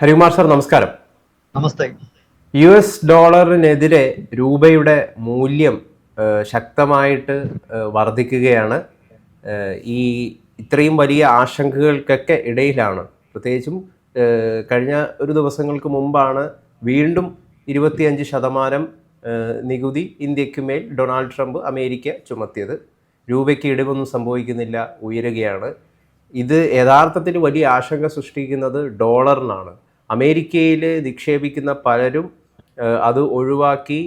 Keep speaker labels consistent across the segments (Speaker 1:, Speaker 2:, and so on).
Speaker 1: Harikumar sir നമസ്കാരം.
Speaker 2: നമസ്തേ.
Speaker 1: U S ഡോളറിനെതിരെ രൂപയുടെ മൂല്യം ശക്തമായിട്ട് വർദ്ധിക്കുകയാണ്. ഈ ഇത്രയും വലിയ ആശങ്കകൾക്കൊക്കെ ഇടയിലാണ്. പ്രത്യേകിച്ചും കഴിഞ്ഞ ഒരു ദിവസങ്ങൾക്ക് മുമ്പാണ് വീണ്ടും ഇരുപത്തിയഞ്ച് ശതമാനം നികുതി ഇന്ത്യയ്ക്ക് മേൽ ഡൊണാൾഡ് ട്രംപ് അമേരിക്ക ചുമത്തിയത്. രൂപയ്ക്ക് ഇടിവൊന്നും സംഭവിക്കുന്നില്ല ഉയരുകയാണ്. ഇത് യഥാർത്ഥത്തിൽ വലിയ ആശങ്ക സൃഷ്ടിക്കുന്നത് ഡോളറിനാണ്. അമേരിക്കയിൽ നിക്ഷേപിക്കുന്ന പലരും അത് ഒഴിവാക്കി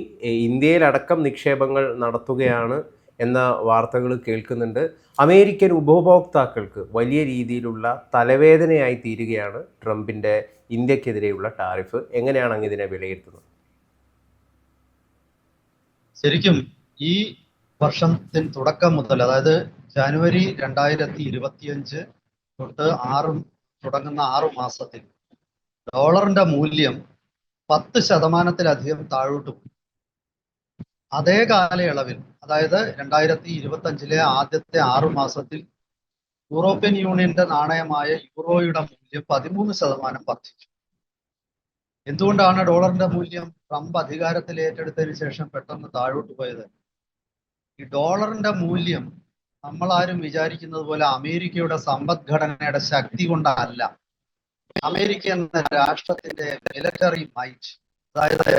Speaker 1: ഇന്ത്യയിലടക്കം നിക്ഷേപങ്ങൾ നടത്തുകയാണ് എന്ന വാർത്തകൾ കേൾക്കുന്നുണ്ട്. അമേരിക്കൻ ഉപഭോക്താക്കൾക്ക് വലിയ രീതിയിലുള്ള തലവേദനയായി തീരുകയാണ് ട്രംപിന്റെ ഇന്ത്യക്കെതിരെയുള്ള ടാരിഫ്. എങ്ങനെയാണ് അങ്ങ് ഇതിനെ വിലയിരുത്തുന്നത്?
Speaker 2: ശരിക്കും ഈ വർഷത്തിന് തുടക്കം മുതൽ അതായത് ജനുവരി രണ്ടായിരത്തി ഇരുപത്തിയഞ്ച് തൊട്ട് ആറ് തുടങ്ങുന്ന ആറു മാസത്തിൽ ഡോളറിന്റെ മൂല്യം പത്ത് ശതമാനത്തിലധികം താഴോട്ട് പോയി. അതേ കാലയളവിൽ അതായത് രണ്ടായിരത്തി ഇരുപത്തി അഞ്ചിലെ ആദ്യത്തെ ആറു മാസത്തിൽ യൂറോപ്യൻ യൂണിയന്റെ നാണയമായ യൂറോയുടെ മൂല്യം പതിമൂന്ന് ശതമാനം വർദ്ധിച്ചു. എന്തുകൊണ്ടാണ് ഡോളറിന്റെ മൂല്യം ട്രംപ് അധികാരത്തിൽ ഏറ്റെടുത്തതിന് ശേഷം പെട്ടെന്ന് താഴോട്ട് പോയത്? ഈ ഡോളറിന്റെ മൂല്യം നമ്മൾ ആരും വിചാരിക്കുന്നത് പോലെ അമേരിക്കയുടെ സമ്പദ്ഘടനയുടെ ശക്തി കൊണ്ടല്ല. അമേരിക്ക എന്ന രാഷ്ട്രത്തിന്റെ മിലിറ്ററി മൈറ്റ് അതായത്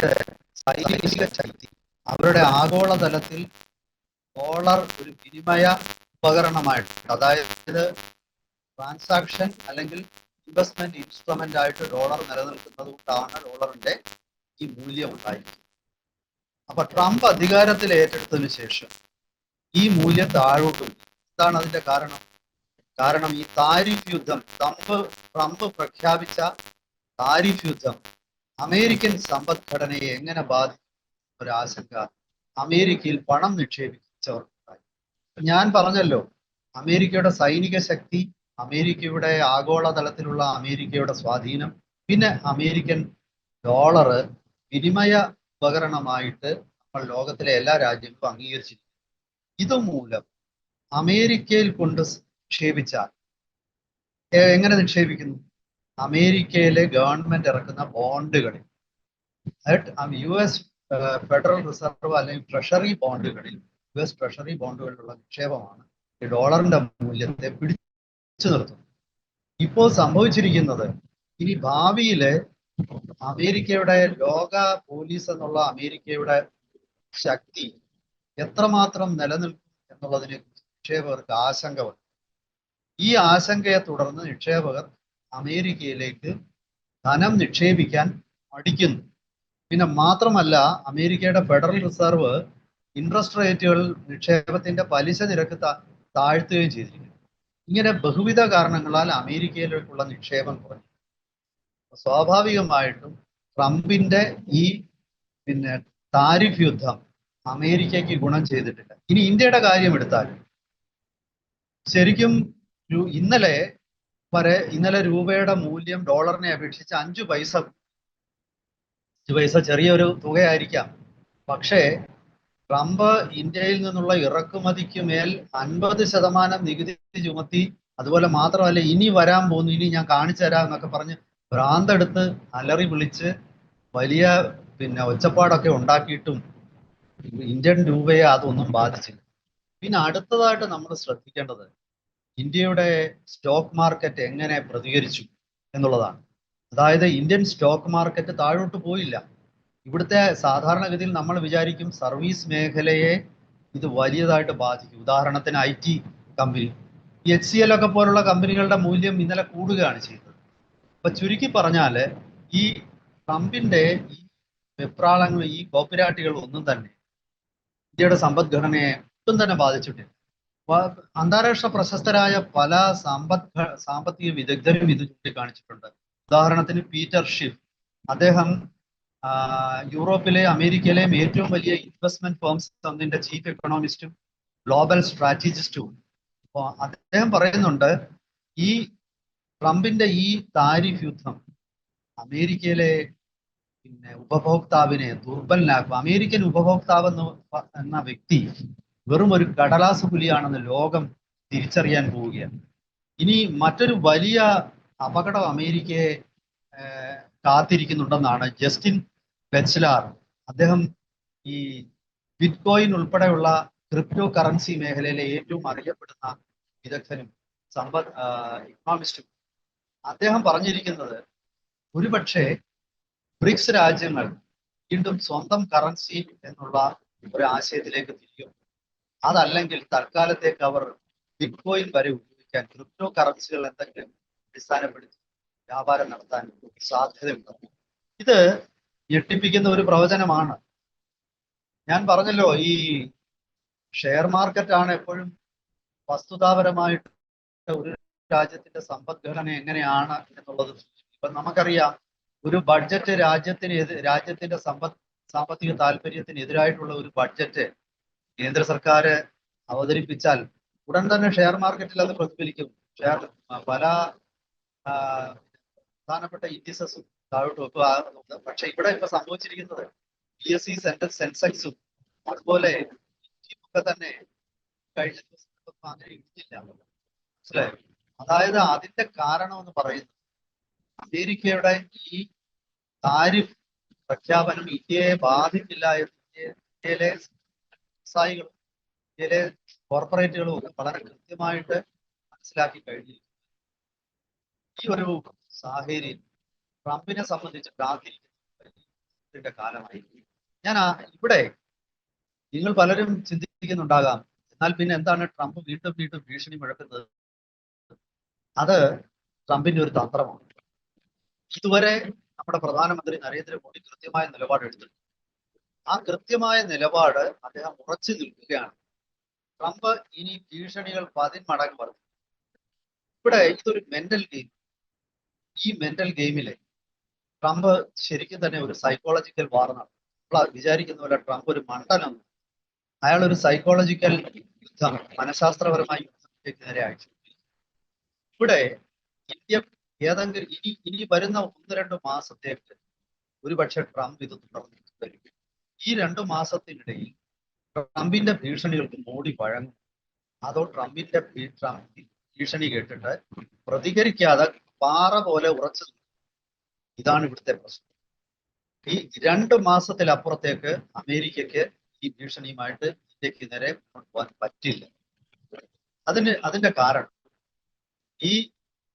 Speaker 2: സൈനിക ശക്തി അവരുടെ ആഗോളതലത്തിൽ ഡോളർ ഒരു വിനിമയ ഉപകരണമായിട്ട് അതായത് ട്രാൻസാക്ഷൻ അല്ലെങ്കിൽ ഇൻവെസ്റ്റ്മെന്റ് ഇൻസ്ട്രുമെന്റ് ആയിട്ട് ഡോളർ നിലനിൽക്കുന്നത് കൊണ്ടാണ് ഡോളറിന്റെ ഈ മൂല്യം ഉണ്ടായിരിക്കുന്നത്. അപ്പൊ ട്രംപ് അധികാരത്തിൽ ഏറ്റെടുത്തതിന് ശേഷം ഈ മൂല്യം താഴോട്ട് എന്താണ് അതിന്റെ കാരണം? കാരണം ഈ താരിഫ് യുദ്ധം ട്രംപ് ട്രംപ് പ്രഖ്യാപിച്ച താരിഫ് യുദ്ധം അമേരിക്കൻ സമ്പദ്ഘടനയെ എങ്ങനെ ബാധിക്കും ആശങ്ക അമേരിക്കയിൽ പണം നിക്ഷേപിച്ചവർക്കുണ്ടായി. ഞാൻ പറഞ്ഞല്ലോ അമേരിക്കയുടെ സൈനിക ശക്തി അമേരിക്കയുടെ ആഗോളതലത്തിലുള്ള അമേരിക്കയുടെ സ്വാധീനം പിന്നെ അമേരിക്കൻ ഡോളറ് വിനിമയ ഉപകരണമായിട്ട് നമ്മൾ ലോകത്തിലെ എല്ലാ രാജ്യങ്ങളും അംഗീകരിച്ചിട്ടുണ്ട്. ഇതുമൂലം അമേരിക്കയിൽ കൊണ്ട് നിക്ഷേപിച്ചാൽ. എങ്ങനെ നിക്ഷേപിക്കുന്നു? അമേരിക്കയിലെ ഗവൺമെന്റ് ഇറക്കുന്ന ബോണ്ടുകളിൽ. യു എസ് ഫെഡറൽ റിസർവ് അല്ലെങ്കിൽ ട്രഷറി ബോണ്ടുകളിൽ യു എസ് ട്രഷറി ബോണ്ടുകളിലുള്ള നിക്ഷേപമാണ് ഈ ഡോളറിന്റെ മൂല്യത്തെ പിടിച്ചു നിർത്തുന്നത്. ഇപ്പോൾ സംഭവിച്ചിരിക്കുന്നത് ഇനി ഭാവിയിൽ അമേരിക്കയുടെ ലോക പോലീസ് എന്നുള്ള അമേരിക്കയുടെ ശക്തി എത്രമാത്രം നിലനിൽക്കും എന്നുള്ളതിനെ നിക്ഷേപകർക്ക് ആശങ്ക വന്നു. ഈ ആശങ്കയെ തുടർന്ന് നിക്ഷേപകർ അമേരിക്കയിലേക്ക് ധനം നിക്ഷേപിക്കാൻ മടിക്കുന്നു. പിന്നെ മാത്രമല്ല അമേരിക്കയുടെ ഫെഡറൽ റിസർവ് ഇൻട്രസ്റ്റ് റേറ്റുകൾ നിക്ഷേപത്തിന്റെ പലിശ നിരക്ക് താഴ്ത്തുകയും ചെയ്തിരിക്കുന്നു. ഇങ്ങനെ ബഹുവിധ കാരണങ്ങളാൽ അമേരിക്കയിലേക്കുള്ള നിക്ഷേപം കുറഞ്ഞു. സ്വാഭാവികമായിട്ടും ട്രംപിന്റെ ഈ പിന്നെ താരിഫ് യുദ്ധം അമേരിക്കയ്ക്ക് ഗുണം ചെയ്തിട്ടില്ല. ഇനി ഇന്ത്യയുടെ കാര്യം എടുത്താൽ ശരിക്കും ഇന്നലെ വരെ ഇന്നലെ രൂപയുടെ മൂല്യം ഡോളറിനെ അപേക്ഷിച്ച് അഞ്ചു പൈസ അഞ്ചു പൈസ ചെറിയൊരു തുകയായിരിക്കാം. പക്ഷേ ട്രംപ് ഇന്ത്യയിൽ നിന്നുള്ള ഇറക്കുമതിക്ക് മേൽ അൻപത് ശതമാനം നികുതി ചുമത്തി അതുപോലെ മാത്രമല്ല ഇനി വരാൻ പോകുന്നു ഇനി ഞാൻ കാണിച്ചു തരാം എന്നൊക്കെ പറഞ്ഞ് ഭ്രാന്തെടുത്ത് അലറി വിളിച്ച് വലിയ പിന്നെ ഒച്ചപ്പാടൊക്കെ ഉണ്ടാക്കിയിട്ടും ഇന്ത്യൻ രൂപയെ അതൊന്നും ബാധിച്ചില്ല. പിന്നെ അടുത്തതായിട്ട് നമ്മൾ ശ്രദ്ധിക്കേണ്ടത് ഇന്ത്യയുടെ സ്റ്റോക്ക് മാർക്കറ്റ് എങ്ങനെ പ്രതികരിച്ചു എന്നുള്ളതാണ്. അതായത് ഇന്ത്യൻ സ്റ്റോക്ക് മാർക്കറ്റ് താഴോട്ട് പോയില്ല. ഇവിടുത്തെ സാധാരണഗതിയിൽ നമ്മൾ വിചാരിക്കും സർവീസ് മേഖലയെ ഇത് വലിയതായിട്ട് ബാധിക്കും. ഉദാഹരണത്തിന് I T company. H C L ഒക്കെ പോലുള്ള കമ്പനികളുടെ മൂല്യം ഇന്നലെ കൂടുകയാണ് ചെയ്തത്. അപ്പൊ ചുരുക്കി പറഞ്ഞാൽ ഈ ട്രംപിന്റെ ഈ വെപ്രാളങ്ങൾ ഈ കോപ്പിരാട്ടികൾ ഒന്നും തന്നെ ഇന്ത്യയുടെ സമ്പദ്ഘടനയെ ഒട്ടും തന്നെ ബാധിച്ചിട്ടില്ല. അന്താരാഷ്ട്ര പ്രശസ്തരായ പല സാമ്പത് സാമ്പത്തിക വിദഗ്ധരും ഇത് ചൂണ്ടിക്കാണിച്ചിട്ടുണ്ട്. ഉദാഹരണത്തിന് പീറ്റർ ഷിഫ്. അദ്ദേഹം യൂറോപ്പിലെ അമേരിക്കയിലെയും ഏറ്റവും വലിയ ഇൻവെസ്റ്റ്മെന്റ് ഫേംസ് ഒന്നിന്റെ ചീഫ് എക്കണോമിസ്റ്റും ഗ്ലോബൽ സ്ട്രാറ്റജിസ്റ്റും. അപ്പോൾ അദ്ദേഹം പറയുന്നുണ്ട് ഈ ട്രംപിന്റെ ഈ താരിഫ് യുദ്ധം അമേരിക്കയിലെ പിന്നെ ഉപഭോക്താവിനെ ദുർബലനാക്കും. അമേരിക്കൻ ഉപഭോക്താവ് എന്ന വ്യക്തി വെറും ഒരു കടലാസ് പുലിയാണെന്ന് ലോകം തിരിച്ചറിയാൻ പോവുകയാണ്. ഇനി മറ്റൊരു വലിയ അപകടം അമേരിക്കയെ കാത്തിരിക്കുന്നുണ്ടെന്നാണ് ജസ്റ്റിൻ ബെച്ച്ലാർ അദ്ദേഹം ഈ ബിറ്റ്കോയിൻ ഉൾപ്പെടെയുള്ള ക്രിപ്റ്റോ കറൻസി മേഖലയിലെ ഏറ്റവും അറിയപ്പെടുന്ന വിദഗ്ധനും സമ്പദ് ഇക്കണോമിസ്റ്റും. അദ്ദേഹം പറഞ്ഞിരിക്കുന്നത് ഒരുപക്ഷെ ബ്രിക്സ് രാജ്യങ്ങൾ വീണ്ടും സ്വന്തം കറൻസി എന്നുള്ള ഒരു ആശയത്തിലേക്ക് തിരിയും അതല്ലെങ്കിൽ തൽക്കാലത്തേക്ക് അവർ ബിറ്റ്കോയിൻ വരെ ഉപയോഗിക്കാൻ ക്രിപ്റ്റോ കറൻസികൾ എന്തെങ്കിലും അടിസ്ഥാനപ്പെടുത്തി വ്യാപാരം നടത്താൻ സാധ്യതയുണ്ട്. ഇത് ഞെട്ടിപ്പിക്കുന്ന ഒരു പ്രവചനമാണ്. ഞാൻ പറഞ്ഞല്ലോ ഈ ഷെയർ മാർക്കറ്റ് ആണ് എപ്പോഴും വസ്തുതാപരമായിട്ട് ഒരു രാജ്യത്തിന്റെ സമ്പദ്ഘടന എങ്ങനെയാണ് എന്നുള്ളത്. ഇപ്പൊ നമുക്കറിയാം ഒരു ബഡ്ജറ്റ് രാജ്യത്തിന് രാജ്യത്തിന്റെ സമ്പദ് സാമ്പത്തിക താല്പര്യത്തിന് എതിരായിട്ടുള്ള ഒരു ബഡ്ജറ്റ് കേന്ദ്ര സർക്കാർ അവതരിപ്പിച്ചാൽ ഉടൻ തന്നെ ഷെയർ മാർക്കറ്റിൽ അത് പ്രതിഫലിക്കും. ഷെയർ പല പ്രധാനപ്പെട്ട ഇൻഡിസസും താഴോട്ട് വെക്കുക പക്ഷെ ഇവിടെ ഇപ്പൊ സംഭവിച്ചിരിക്കുന്നത് ബി എസ് സി സെൻട്രൽ സെൻസെക്സും അതുപോലെ ഒക്കെ തന്നെ കഴിഞ്ഞ ദിവസം അങ്ങനെ ഇടിഞ്ഞില്ല. മനസ്സിലായോ? അതായത് അതിന്റെ കാരണം എന്ന് പറയുന്നത് അമേരിക്കയുടെ ഈ താരിഫ് പ്രഖ്യാപനം ഇന്ത്യയെ ബാധിക്കില്ല എന്ന് ഇന്ത്യയിലെ വ്യവസായികളും ഇന്ത്യയിലെ കോർപ്പറേറ്റുകളും ഒക്കെ വളരെ കൃത്യമായിട്ട് മനസ്സിലാക്കി കഴിഞ്ഞിരിക്കുന്നു. ഈ ഒരു സാഹചര്യം ട്രംപിനെ സംബന്ധിച്ച് കാത്തിരിക്കുന്ന കാലമായി ഞാൻ ഇവിടെ നിങ്ങൾ പലരും ചിന്തിക്കുന്നുണ്ടാകാം എന്നാൽ പിന്നെ എന്താണ് ട്രംപ് വീണ്ടും വീണ്ടും ഭീഷണി മുഴക്കുന്നത്? അത് ട്രംപിന്റെ ഒരു തന്ത്രമാണ്. ഇതുവരെ നമ്മുടെ പ്രധാനമന്ത്രി നരേന്ദ്രമോദി കൃത്യമായ നിലപാട് എടുത്തിട്ടുണ്ട് ആ കൃത്യമായ നിലപാട് അദ്ദേഹം ഉറച്ചു നിൽക്കുകയാണ്. ട്രംപ് ഇനി ഭീഷണികൾ പതിന്മടങ്ങ് പറഞ്ഞു ഇവിടെ ഇതൊരു മെന്റൽ ഗെയിം ഈ മെന്റൽ ഗെയിമിലെ ട്രംപ് ശരിക്കും തന്നെ ഒരു സൈക്കോളജിക്കൽ വാർ നടത്തും. നമ്മൾ വിചാരിക്കുന്ന പോലെ ട്രംപ് ഒരു മണ്ടനൊന്നും അയാൾ ഒരു സൈക്കോളജിക്കൽ യുദ്ധം മനഃശാസ്ത്രപരമായ യുദ്ധത്തിനെതിരെ അയച്ചു. ഇവിടെ ഇന്ത്യ ഏതെങ്കിലും ഇനി ഇനി വരുന്ന ഒന്ന് രണ്ട് മാസത്തേക്ക് ഒരുപക്ഷെ ട്രംപ് ഇത് തുടർന്ന് ഈ രണ്ടു മാസത്തിനിടയിൽ ട്രംപിന്റെ ഭീഷണികൾക്ക് മോഡി വഴങ്ങും അതോ ട്രംപിന്റെ ഭീഷണി കേട്ടിട്ട് പ്രതികരിക്കാതെ പാറ പോലെ ഉറച്ചു ഇതാണ് ഇവിടുത്തെ പ്രശ്നം. ഈ രണ്ട് മാസത്തിലപ്പുറത്തേക്ക് അമേരിക്കക്ക് ഈ ഭീഷണിയുമായിട്ട് ഇന്ത്യയ്ക്ക് നേരെ പോകാൻ പറ്റില്ല. അതിന് അതിന്റെ കാരണം ഈ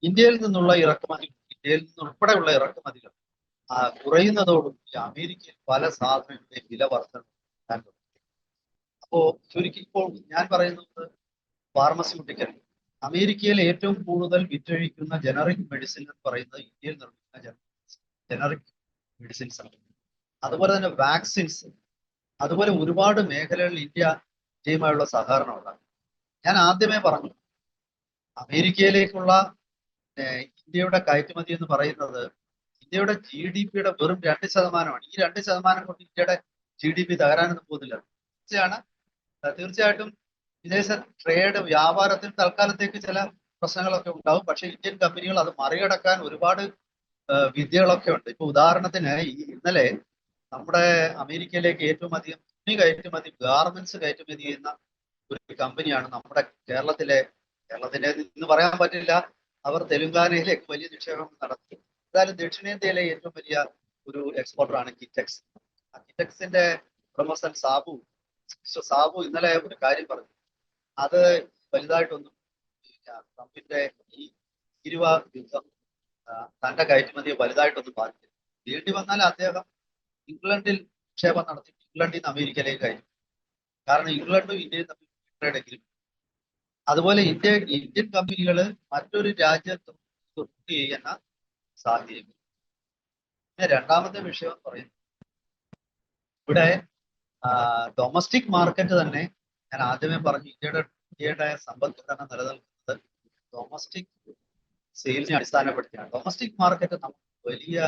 Speaker 2: ഇന്ത്യയിൽ നിന്നുള്ള ഇറക്കുമതി ഇന്ത്യയിൽ നിന്നുൾപ്പെടെയുള്ള ഇറക്കുമതികൾ ആ, കുറയുന്നതോടുകൂടി അമേരിക്കയിൽ പല സാധനങ്ങളുടെയും വില വർധന. അപ്പോ ചുരുക്കി ഇപ്പോൾ ഞാൻ പറയുന്നത് ഫാർമസ്യൂട്ടിക്കൽ അമേരിക്കയിൽ ഏറ്റവും കൂടുതൽ വിറ്റഴിക്കുന്ന ജനറിക് മെഡിസിൻ എന്ന് പറയുന്നത് ഇന്ത്യയിൽ നിർമ്മിക്കുന്ന ജനറിക് മെഡിസിൻസ് ആണ്. അതുപോലെ തന്നെ വാക്സിൻസ് അതുപോലെ ഒരുപാട് മേഖലകളിൽ ഇന്ത്യ ഇന്ത്യയുമായുള്ള സഹകരണം ഉണ്ടാകും. ഞാൻ ആദ്യമേ പറഞ്ഞു അമേരിക്കയിലേക്കുള്ള ഇന്ത്യയുടെ കയറ്റുമതി എന്ന് പറയുന്നത് ഇന്ത്യയുടെ ജി ഡി പിയുടെ വെറും രണ്ട് ശതമാനമാണ്. ഈ രണ്ട് ശതമാനം കൊണ്ട് ഇന്ത്യയുടെ ജി ഡി പി തകരാനൊന്നും പോകുന്നില്ല. തീർച്ചയാണ്. തീർച്ചയായിട്ടും വിദേശ ട്രേഡ് വ്യാപാരത്തിൽ തൽക്കാലത്തേക്ക് ചില പ്രശ്നങ്ങളൊക്കെ ഉണ്ടാവും. പക്ഷെ ഇന്ത്യൻ കമ്പനികൾ അത് മറികടക്കാൻ ഒരുപാട് വിദ്യകളൊക്കെ ഉണ്ട്. ഇപ്പൊ ഉദാഹരണത്തിന് ഇന്നലെ നമ്മുടെ അമേരിക്കയിലേക്ക് ഏറ്റവും അധികം തുണി കയറ്റുമതി ഗാർമെന്റ്സ് കയറ്റുമതി ചെയ്യുന്ന ഒരു കമ്പനിയാണ് നമ്മുടെ കേരളത്തിലെ കേരളത്തിന്റെ എന്ന് പറയാൻ പറ്റില്ല. അവർ തെലുങ്കാനയിലേക്ക് വലിയ നിക്ഷേപം നടത്തി. എന്തായാലും ദക്ഷിണേന്ത്യയിലെ ഏറ്റവും വലിയ ഒരു എക്സ്പോർട്ടറാണ് കിറ്റക്സ് ആ കിറ്റക്സിന്റെ പ്രൊമോസൻ സാബു മിസ്റ്റർ സാബു ഇന്നലെ ഒരു കാര്യം പറഞ്ഞു. അത് വലുതായിട്ടൊന്നും. ട്രംപിന്റെ ഈ ഇരുവ യുദ്ധം തന്റെ കയറ്റുമതിയെ വലുതായിട്ടൊന്നും ബാധിക്കില്ല വേണ്ടി വന്നാൽ അദ്ദേഹം ഇംഗ്ലണ്ടിൽ നിക്ഷേപം നടത്തി ഇംഗ്ലണ്ടിൽ നിന്ന് അമേരിക്കയിലേക്ക് അയച്ചു കാരണം ഇംഗ്ലണ്ടും ഇന്ത്യയും തമ്മിൽ ട്രേഡ് എഗ്രിമെന്റ് അതുപോലെ ഇന്ത്യ ഇന്ത്യൻ കമ്പനികൾ മറ്റൊരു രാജ്യത്ത് ചെയ്യുന്ന സാഹചര്യം രണ്ടാമത്തെ വിഷയം എന്ന് ഇവിടെ ഡൊമസ്റ്റിക് മാർക്കറ്റ് തന്നെ ഞാൻ ആദ്യമേ പറഞ്ഞു ഇന്ത്യയുടെ ഇന്ത്യയുടെ സമ്പദ്ഘടന നിലനിൽക്കുന്നത് ഡൊമസ്റ്റിക് സെയിൽസിനെ അടിസ്ഥാനപ്പെടുത്തിയാണ്. ഡൊമസ്റ്റിക് മാർക്കറ്റ് നമുക്ക് വലിയ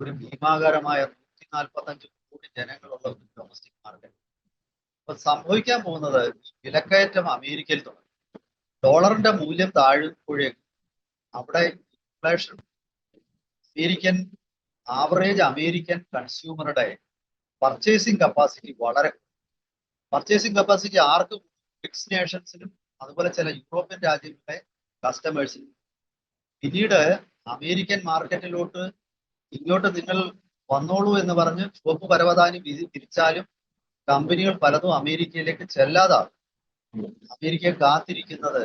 Speaker 2: ഒരു ഭീമാകരമായ നൂറ്റി നാൽപ്പത്തഞ്ച് കോടി ജനങ്ങളുള്ള ഒരു ഡൊമസ്റ്റിക് മാർക്കറ്റ് അപ്പൊ സംഭവിക്കാൻ പോകുന്നത് വിലക്കയറ്റം അമേരിക്കയിൽ തുടങ്ങി. ഡോളറിന്റെ മൂല്യം താഴുമ്പോഴേക്കും അവിടെ ഇൻഫ്ലേഷൻ അമേരിക്കൻ ആവറേജ് അമേരിക്കൻ കൺസ്യൂമറുടെ പർച്ചേസിങ് കപ്പാസിറ്റി വളരെ പർച്ചേസിങ് കപ്പാസിറ്റി ആർക്കും ഫിക്സ് നേഷൻസിനും അതുപോലെ ചില യൂറോപ്യൻ രാജ്യങ്ങളുടെ കസ്റ്റമേഴ്സിനും പിന്നീട് അമേരിക്കൻ മാർക്കറ്റിലോട്ട് ഇങ്ങോട്ട് നിങ്ങൾ വന്നോളൂ എന്ന് പറഞ്ഞ് ചുവപ്പ് പരവതാനി തിരിച്ചാലും കമ്പനികൾ പലതും അമേരിക്കയിലേക്ക് ചെല്ലാതാകും അമേരിക്കയെ കാത്തിരിക്കുന്നത്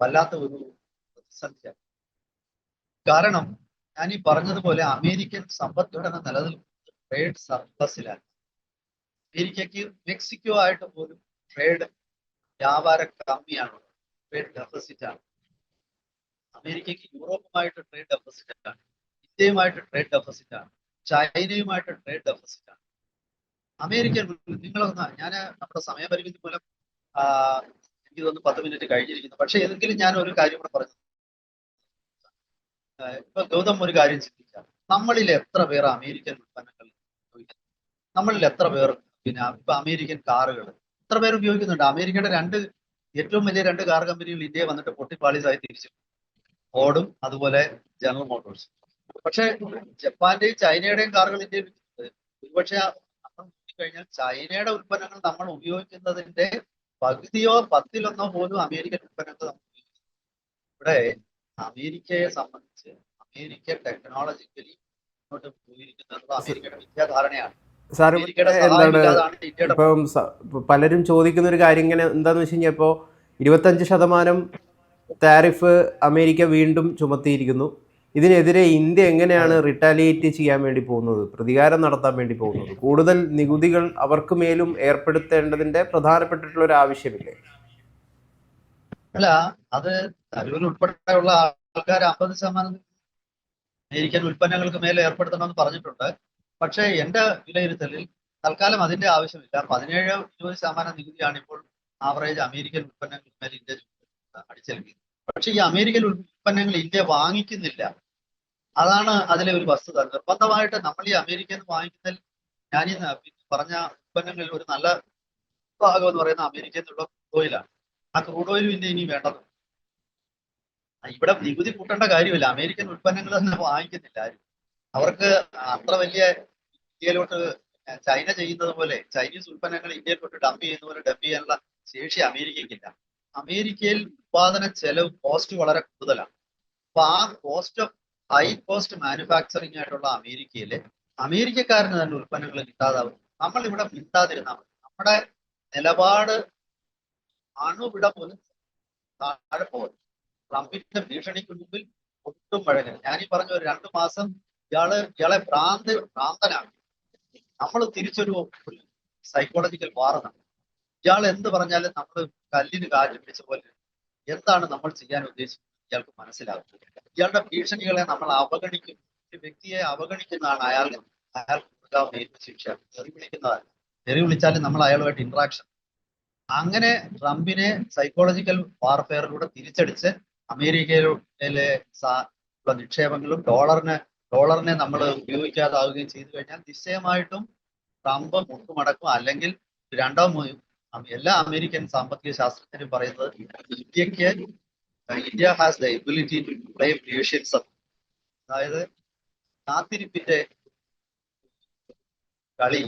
Speaker 2: വല്ലാത്ത ഒരു പ്രതിസന്ധിയാണ്. കാരണം ഞാൻ ഈ പറഞ്ഞതുപോലെ അമേരിക്കൻ സമ്പദ്ഘടന നിലനിൽക്കുന്നത് ട്രേഡ് സർപ്ലസിലാണ് അമേരിക്കയ്ക്ക് മെക്സിക്കോ ആയിട്ട് പോലും ട്രേഡ് വ്യാപാര കമ്മിയാണ് ട്രേഡ് ഡെഫിസിറ്റ് ആണ്. അമേരിക്കയ്ക്ക് യൂറോപ്പുമായിട്ട് ട്രേഡ് ഡെഫിസിറ്റ് ആണ് ഇന്ത്യയുമായിട്ട് ട്രേഡ് ഡെഫിസിറ്റ് ആണ് ചൈനയുമായിട്ട് ട്രേഡ് ഡെഫിസിറ്റ് ആണ്. അമേരിക്കൻ നിങ്ങളൊന്ന് ഞാൻ നമ്മുടെ സമയപരിമിതി മൂലം എനിക്കിതൊന്ന് എനിക്ക് പത്ത് മിനിറ്റ് കഴിഞ്ഞിരിക്കുന്നു. പക്ഷെ ഏതെങ്കിലും ഞാൻ ഒരു കാര്യം കൂടെ പറഞ്ഞു ഇപ്പൊ ഗൗതം ഒരു കാര്യം ചിന്തിക്കാം നമ്മളിൽ എത്ര പേർ അമേരിക്കൻ ഉൽപ്പന്നങ്ങൾ ഉപയോഗിക്കുന്നു? നമ്മളിൽ എത്ര പേർ പിന്നെ ഇപ്പൊ അമേരിക്കൻ കാറുകൾ എത്ര പേർ ഉപയോഗിക്കുന്നുണ്ട്? അമേരിക്കയുടെ രണ്ട് ഏറ്റവും വലിയ രണ്ട് കാർ കമ്പനികൾ ഇന്ത്യയിൽ വന്നിട്ട് പൊട്ടിപ്പാളിസായി തിരിച്ചു. ഫോർഡും അതുപോലെ ജനറൽ മോട്ടോഴ്സ് പക്ഷെ ജപ്പാന്റെയും ചൈനയുടെയും കാറുകൾ ഇന്ത്യയിൽ ഒരുപക്ഷെ കഴിഞ്ഞാൽ ചൈനയുടെ ഉൽപ്പന്നങ്ങൾ നമ്മൾ ഉപയോഗിക്കുന്നതിന്റെ പകുതിയോ പത്തിലൊന്നോ പോലും അമേരിക്കൻ ഉൽപ്പന്നങ്ങൾ നമ്മൾ ഇവിടെ അമേരിക്കയെ സംബന്ധിച്ച് അമേരിക്ക ടെക്നോളജിക്കലി മുന്നോട്ട് പോയിരിക്കുന്നത് അമേരിക്കയുടെ വിദ്യാധാരണയാണ്.
Speaker 1: സാർ എന്താണ് ഇപ്പം പലരും ചോദിക്കുന്ന ഒരു കാര്യം ഇങ്ങനെ എന്താന്ന് വെച്ച് കഴിഞ്ഞാൽ ഇപ്പോൾ ഇരുപത്തഞ്ച് ശതമാനം താരിഫ് അമേരിക്ക വീണ്ടും ചുമത്തിയിരിക്കുന്നു. ഇതിനെതിരെ ഇന്ത്യ എങ്ങനെയാണ് റിട്ടാലിയേറ്റ് ചെയ്യാൻ വേണ്ടി പോകുന്നത്? പ്രതികാരം നടത്താൻ വേണ്ടി പോകുന്നത്? കൂടുതൽ നികുതികൾ അവർക്ക് മേലും ഏർപ്പെടുത്തേണ്ടതിന്റെ പ്രധാനപ്പെട്ടിട്ടുള്ള ഒരു ആവശ്യമില്ലേ?
Speaker 2: അല്ല അത് തരൂർ ഉൾപ്പെടെയുള്ള ആൾക്കാർ അമ്പത് ശതമാനം അമേരിക്കൻ ഉൽപ്പന്നങ്ങൾക്ക് മേലെ ഏർപ്പെടുത്തണമെന്ന് പറഞ്ഞിട്ടുണ്ട്. പക്ഷേ എന്റെ വിലയിരുത്തലിൽ തൽക്കാലം അതിന്റെ ആവശ്യമില്ല. പതിനേഴ് ഇരുപത് ശതമാനം നികുതിയാണ് ഇപ്പോൾ ആവറേജ് അമേരിക്കൻ ഉൽപ്പന്നങ്ങൾക്ക് മേലെ ഇന്ത്യ അടിച്ചേൽപ്പിക്കുന്നത്. പക്ഷേ ഈ അമേരിക്കൻ ഉൽപ്പന്നങ്ങൾ ഇന്ത്യ വാങ്ങിക്കുന്നില്ല. അതാണ് അതിലെ ഒരു വസ്തുത. നിർബന്ധമായിട്ട് നമ്മൾ ഈ അമേരിക്കയിൽ വാങ്ങിക്കുന്നതിൽ ഞാൻ ഈ പറഞ്ഞ ഉൽപ്പന്നങ്ങളിൽ ഒരു നല്ല ഭാഗം എന്ന് പറയുന്ന അമേരിക്കയിൽ നിന്നുള്ള ഓയിലാണ് ആ ക്രൂഡ് ഓയിൽ ഇന്ത്യ ഇനി വേണ്ടത് ഇവിടെ നികുതി കൂട്ടേണ്ട കാര്യമില്ല. അമേരിക്കൻ ഉൽപ്പന്നങ്ങൾ തന്നെ വാങ്ങിക്കുന്നില്ല ആരും. അവർക്ക് അത്ര വലിയ ഇന്ത്യയിലോട്ട് ചൈന ചെയ്യുന്നത് പോലെ ചൈനീസ് ഉൽപ്പന്നങ്ങൾ ഇന്ത്യയിലോട്ട് ഡംപ് ചെയ്യുന്ന പോലെ ഡംപ് ചെയ്യാനുള്ള ശേഷി അമേരിക്കയ്ക്കില്ല. അമേരിക്കയിൽ ഉത്പാദന ചെലവ് കോസ്റ്റ് വളരെ കൂടുതലാണ്. അപ്പൊ ആ കോസ്റ്റ് ഹൈ കോസ്റ്റ് മാനുഫാക്ചറിങ് ആയിട്ടുള്ള അമേരിക്കയിലെ അമേരിക്കക്കാരന് തന്നെ ഉൽപ്പന്നങ്ങൾ കിട്ടാതാവും. നമ്മൾ ഇവിടെ മിണ്ടാതിരുന്നാൽ മതി. നമ്മുടെ നിലപാട് അണുവിട പോലും താഴെ പോകും ട്രംപിന്റെ ഭീഷണിക്ക് മുമ്പിൽ ഒട്ടും വഴങ്ങില്ല ഞാനീ പറഞ്ഞ ഒരു രണ്ടു മാസം ഇയാൾ ഇയാളെ ഭ്രാന്ത് ഭ്രാന്തനാണ് നമ്മൾ തിരിച്ചൊരു സൈക്കോളജിക്കൽ വാറതാണ് ഇയാൾ എന്ത് പറഞ്ഞാലും നമ്മൾ കല്ലിന് കാറ്റ് പിടിച്ച പോലെ എന്താണ് നമ്മൾ ചെയ്യാൻ ഉദ്ദേശിക്കുന്നത് ഇയാൾക്ക് മനസ്സിലാകും ഇയാളുടെ ഭീഷണികളെ നമ്മൾ അവഗണിക്കും. വ്യക്തിയെ അവഗണിക്കുന്നതാണ് അയാൾ. അയാൾക്ക് ശിക്ഷ. തെറി വിളിക്കുന്നതല്ല. നമ്മൾ അയാളുമായിട്ട് ഇന്ററാക്ഷൻ അങ്ങനെ ട്രംപിനെ സൈക്കോളജിക്കൽ വാർഫെയറിലൂടെ തിരിച്ചടിച്ച് അമേരിക്കയിലെ നിക്ഷേപങ്ങളും ഡോളറിനെ ഡോളറിനെ നമ്മൾ ഉപയോഗിക്കാതാവുകയും ചെയ്തു കഴിഞ്ഞാൽ നിശ്ചയമായിട്ടും ട്രംപ് മുട്ടുമടക്കും. അല്ലെങ്കിൽ രണ്ടോ എല്ലാ അമേരിക്കൻ സാമ്പത്തിക ശാസ്ത്രജ്ഞരും പറയുന്നത് ഇന്ത്യയ്ക്ക് India has the ability to play patience അതായത് കാത്തിരിപ്പിന്റെ കളി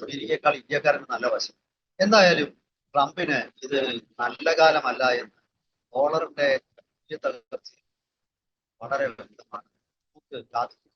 Speaker 2: അമേരിക്കയെക്കാൾ ഇന്ത്യക്കാരന് നല്ല വശം. എന്തായാലും ട്രംപിന് ഇത് നല്ല കാലമല്ല എന്ന് ഡോളറിന്റെ വലിയ തകർച്ച വളരെ വ്യക്തമാണ് നമുക്ക് കാത്തിരിക്കാം